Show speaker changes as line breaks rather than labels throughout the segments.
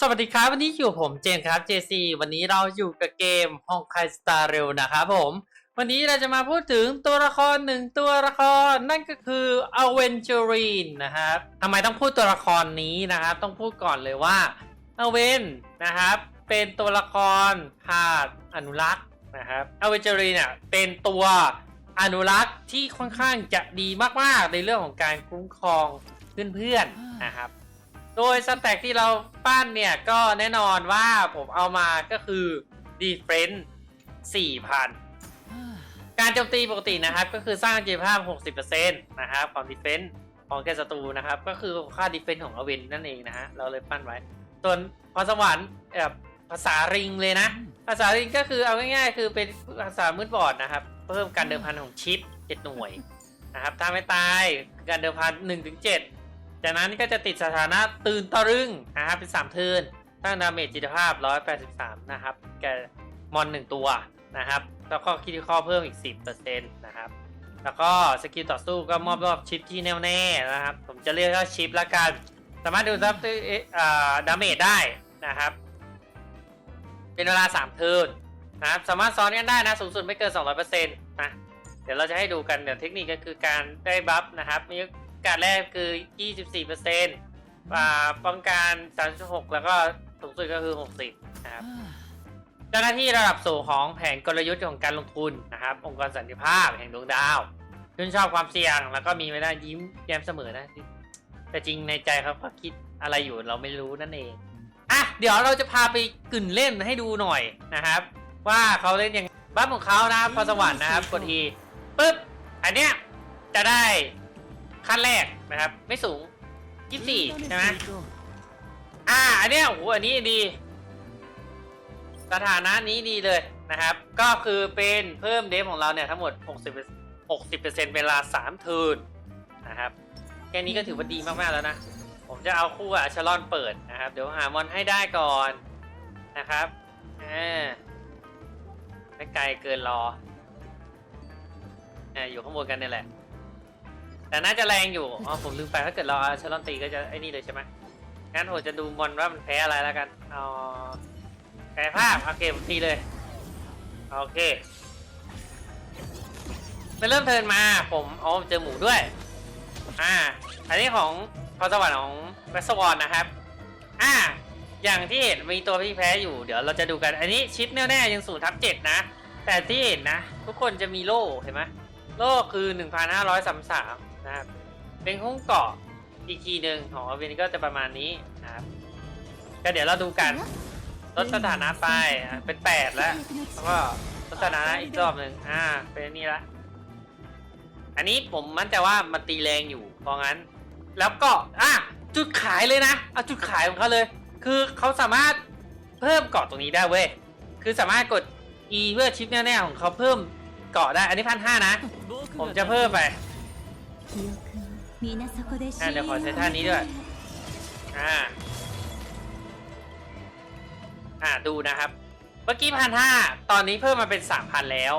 สวัสดีครับ วันนี้อยู่ผมเจนครับ JC วันนี้เราอยู่กับเกมห้องไคสตาร์เรลนะครับผม วันนี้เราจะมาพูดถึงตัวละครหนึ่งตัวละครนั่นก็คืออเวนเจอรีนนะครับทำไมต้องพูดตัวละครนี้นะครับ ต้องพูดก่อนเลยว่าอเวนนะครับ เป็นตัวละครธาตุอนุรักษ์นะครับอเวนเจอรีนเนี่ยเป็นตัวอนุรักษ์ที่ค่อนข้างจะดีมากๆ ในเรื่องของการคุ้มครองเพื่อนๆนะครับ โดยสแต็กที่เราปั้นเนี่ยก็แน่นอนว่าผมเอามาก็คือ Defense 4,000 การโจมตีปกตินะครับ ก็คือสร้างประสิทธิภาพ 60%นะครับความ Defense ของแกศัตรูนะครับ ก็คือค่า Defense ของอเวนนั่นเองนะฮะเราเลยปั้นไว้ ส่วนพรสวรรค์แบบภาษาริงเลยนะ ภาษาริงก็คือเอาง่ายๆ คือเป็นภาษามืดบอดนะครับ เพิ่มการเดิมพันของชิป 7 หน่วยนะครับถ้าไม่ตายการเดิมพัน1ถึง7 จากนั้นก็จะติดสถานะตื่นตะลึงนะครับเป็น3เทินตั้งดาเมจจิตภาพ 183 นะครับ แกมอน 1 ตัวนะครับ แล้วก็คิดข้อเพิ่มอีก 10%นะครับ แล้วก็สกิลต่อสู้ก็มอบรอบชิปที่แน่วแน่นะครับ ผมจะเรียกว่าชิปละกัน สามารถดูรับดาเมจได้นะครับ เป็นเวลา 3 เทิร์นนะครับ สามารถซ้อนกันได้นะ สูงสุดไม่เกิน 200%นะ เดี๋ยวเราจะให้ดูกัน เดี๋ยวเทคนิคก็คือการได้บัฟนะครับมี การแรกคือ 24%อ่าป้องกัน36 แล้วก็สูงสุดก็คือ 60 นะครับ เจ้าหน้าที่ระดับสูงของแผนกลยุทธ์ของการลงทุนนะครับ องค์กรสันติภาพแห่งดวงดาวชื่นชอบความเสี่ยง แล้วก็มีเวลายิ้มแย้มเสมอนะ แต่จริงในใจเขาก็คิดอะไรอยู่เราไม่รู้นั่นเองอะเดี๋ยวเราจะพาไปกึ่นเล่นให้ดูหน่อยนะครับ ว่าเขาเล่นยังไงบัฟของเขานะครับพรสวรรค์นะครับกดทีปึ๊บอันเนี้ยจะได้ ขั้นแรกนะครับ ไม่สูง 24 ใช่ไหมอ่า อันเนี้ยโอ้โหอันนี้ดี สถานะนี้ดีเลยนะครับ ก็คือเป็นเพิ่มเดฟของเราเนี่ยทั้งหมด 60 60%เวลา3เทินนะครับ แค่นี้ก็ถือว่าดีมากๆแล้วนะ ผมจะเอาคู่อัชลอนเปิดนะครับ เดี๋ยวหามอนให้ได้ก่อนนะครับอ่าไม่ไกลเกินรออ่าอยู่ข้างบนกันนี่แหละ แต่น่าจะแรงอยู่ อ๋อผมลืมไปถ้าเกิดเราเอาชลอนตีก็จะไอ้นี่เลยใช่ไหมงั้นผมจะดูมอนว่ามันแพ้อะไรแล้วกัน เอาแพ้ภาพโอเคผมตีเลย โอเคไปเริ่มเทินมาผมอ๋อเจอหมูด้วย อ่า อันนี้ของพรสวรรค์ของแวสวอนนะครับ อ่า อย่างที่เห็นมีตัวพี่แพ้อยู่ เดี๋ยวเราจะดูกัน อันนี้ชิปแน่ๆยังศูนย์ทับเจ็ดนะ แต่ที่เห็นนะ ทุกคนจะมีโล่เห็นไหมโล่คือ1,533นห้าร้อยสามสามะครับ เป็นหุ้งเกาะอีกทีหนึ่งของอเวนก็จะประมาณนี้นะครับ ก็เดี๋ยวเราดูกันลดสถานะไปอะเป็น8แล้วแล้วก็ลดสถานะอีกรอบหนึ่งอ่า เป็นนี่ละ อันนี้ผมมั่นใจว่ามันตีแรงอยู่เพราะงั้น แล้วก็อะจุดขายเลยนะเอาจุดขายของเขาเลย คือเขาสามารถเพิ่มเกาะตรงนี้ได้เว้ยคือสามารถกด E เพื่อชิปแน่ๆของเขาเพิ่มเกาะได้ อันนี้พันห้านะ ผมจะเพิ่มไป
อะเดี๋ยวขอใช้ท่านี้ด้วย
อ่า อ่าดูนะครับ เมื่อกี้พันห้าตอนนี้เพิ่มมาเป็นสามพันแล้ว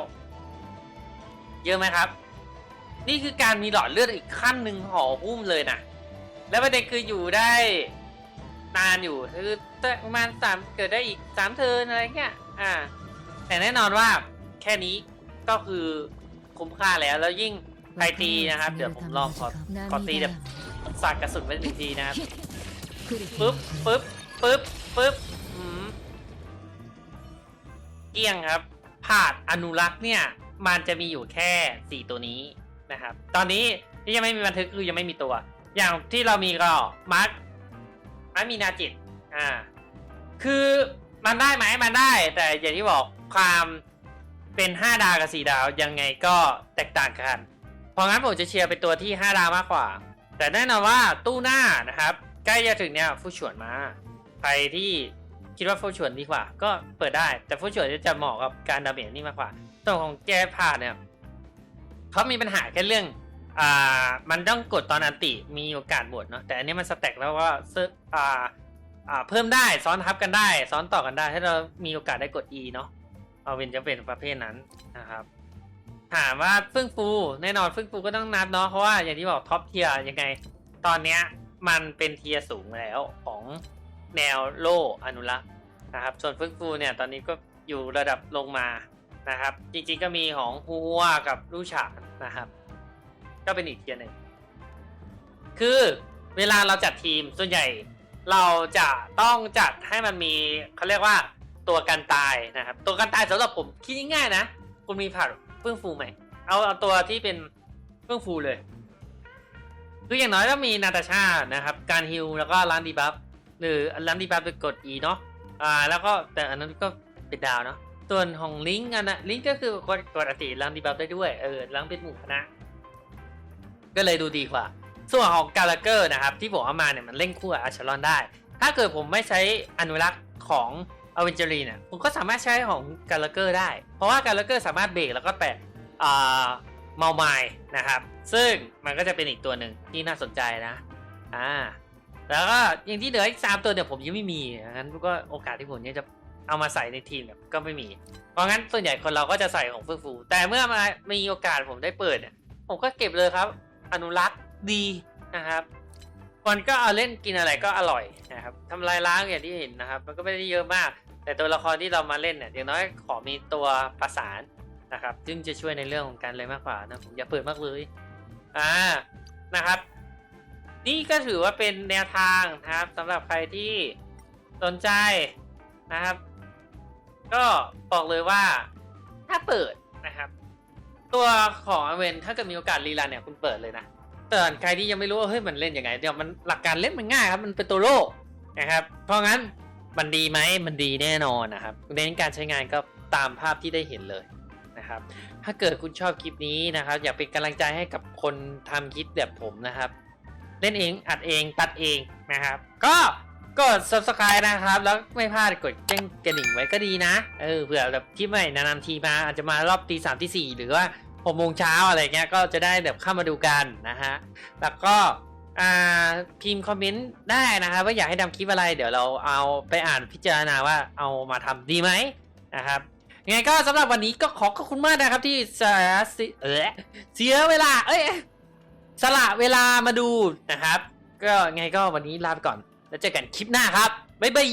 เยอะไหมครับ นี่คือการมีหลอดเลือดอีกขั้นหนึ่งห่อหุ้มเลยนะ แล้วประเด็นคืออยู่ได้นานอยู่คือประมาณสามเกิดได้อีกสามเทิร์นอะไรเงี้ย อ่า แต่แน่นอนว่าแค่นี้ก็คือคุ้มค่าแล้วแล้วยิ่ง ใครตีนะครับ เดี๋ยวผมลองขอขอตีแบบสาดกระสุนไปหนึ่งทีนะครับปึ๊บปึ๊บปึ๊บปึ๊บเกี้ยงครับผาดอนุรักษ์เนี่ย มันจะมีอยู่แค่สี่ตัวนี้นะครับ ตอนนี้ที่ยังไม่มีบันทึกคือยังไม่มีตัว อย่างที่เรามีก็มาร์คมาร์คมีนาจิตอ่าคือมันได้ไหมมันได้ แต่อย่างที่บอกความเป็น 5 ดาวกับ 4 ดาวยังไงก็แตกต่างกัน เพราะงั้นผมจะเชียร์เป็นตัวที่ 5 ดาวมากกว่า แต่แน่นอนว่าตู้หน้านะครับ ใกล้จะถึงเนี่ยฟูฉวนมา ใครที่คิดว่าฟูฉวนดีกว่า ก็เปิดได้ แต่ฟูฉวนจะเหมาะกับการดาเมจนี่มากกว่าส่วนของแกผ่าเนี่ยเขามีปัญหาแค่เรื่องอ่ามันต้องกดตอนอันติมีโอกาสบวชเนาะแต่อันนี้มันสแต็กแล้วก็เซอ่าอ่าเพิ่มได้ซ้อนทับกันได้ ซ้อนต่อกันได้ ให้เรามีโอกาสได้กด E เนาะเอาเวนจะเป็นประเภทนั้นนะครับ ถามว่าฟึ่งฟูแน่นอนฟึ่งฟูก็ต้องนับเนาะเพราะว่าอย่างที่บอกท็อปเทียยังไง ตอนเนี้ยมันเป็นเทียร์สูงแล้วของแนวโลอนุรักษ์นะครับส่วนฟื้นฟูเนี่ยตอนนี้ก็อยู่ระดับลงมานะครับ จริงๆก็มีของฮัวกับลู่ฉานนะครับ ก็เป็นอีกเทียร์หนึ่งคือเวลาเราจัดทีมส่วนใหญ่เราจะต้องจัดให้มันมีเขาเรียกว่าตัวกันตายนะครับ ตัวกันตายสำหรับผมคิดง่ายๆนะ คุณมีผัด เฟื่องฟูไหม่ เอาเอาตัวที่เป็นเฟื่องฟูเลย คืออย่างน้อยก็มีนาตาชานะครับ การฮิลแล้วก็ร้านดีบัฟหรือร้านดีบัฟเป็นกด E เนาะ อ่า แล้วก็แต่อันนั้นก็เป็นดาวเนาะ ส่วนของลิงก์อันนะลิงก์ก็คือกดกดอติร้านดีบัฟได้ด้วย เออร้านเป็นหมู่คณะ ก็เลยดูดีกว่า ส่วนของกาลเกอร์นะครับ ที่ผมเอามาเนี่ยมันเล่นคู่กับอาชารอนได้ ถ้าเกิดผมไม่ใช้อนุรักษ์ของ อเวนเจอรีเนี่ยผมก็สามารถใช้ของกาลเกอร์ได้ เพราะว่ากาลเกอร์สามารถเบรกแล้วก็แตะอ่าเมาไมล์นะครับ ซึ่งมันก็จะเป็นอีกตัวหนึ่งที่น่าสนใจนะอ่าแล้วก็อย่างที่เหลืออีกสามตัวเนี่ยผมยังไม่มีงั้นก็โอกาสที่ผมเนี่ยจะเอามาใส่ในทีมเนี่ยก็ไม่มี เพราะงั้นส่วนใหญ่คนเราก็จะใส่ของเฟื่องฟู แต่เมื่อมามีโอกาสผมได้เปิดเนี่ยผมก็เก็บเลยครับ อนุรักษ์ดีนะครับ มันก็เอาเล่นกินอะไรก็อร่อยนะครับทำลายล้างอย่างที่เห็นนะครับ มันก็ไม่ได้เยอะมาก แต่ตัวละครที่เรามาเล่นเนี่ยอย่างน้อยขอมีตัวประสานนะครับซึ่งจะช่วยในเรื่องของการเลยมากกว่านะผมอย่าเปิดมากเลยอ่านะครับ นี่ก็ถือว่าเป็นแนวทางนะครับสำหรับใครที่สนใจนะครับ ก็บอกเลยว่าถ้าเปิดนะครับ ตัวของอเวนถ้าเกิดมีโอกาสรีรันเนี่ยคุณเปิดเลยนะ แต่ใครที่ยังไม่รู้ว่าเฮ้ยมันเล่นยังไงเดี๋ยวมันหลักการเล่นมันง่ายครับมันเป็นตัวโลกนะครับ เพราะงั้นมันดีไหมมันดีแน่นอนนะครับเน้นการใช้งานก็ตามภาพที่ได้เห็นเลยนะครับ ถ้าเกิดคุณชอบคลิปนี้นะครับ อยากเป็นกำลังใจให้กับคนทำคลิปแบบผมนะครับ เล่นเองอัดเองตัดเองนะครับ ก็กด subscribe นะครับ แล้วไม่พลาดกดแจ้งกระดิ่งไว้ก็ดีนะ เออเผื่อแบบคลิปใหม่นานๆทีมาอาจจะมารอบตีสามตีสี่หรือว่า หกโมงเช้าอะไรเงี้ยก็จะได้แบบเข้ามาดูกันนะฮะแล้วก็พิมพ์คอมเมนต์ได้นะครับว่าอยากให้ทำคลิปอะไรเดี๋ยวเราเอาไปอ่านพิจารณาว่าเอามาทำดีไหมนะครับยังไงก็สำหรับวันนี้ก็ขอขอบคุณมากนะครับที่เสียเออเสียเวลา เอ้ยสละเวลามาดูนะครับ ก็ไงก็วันนี้ลาไปก่อน แล้วเจอกันคลิปหน้าครับ บ๊ายบาย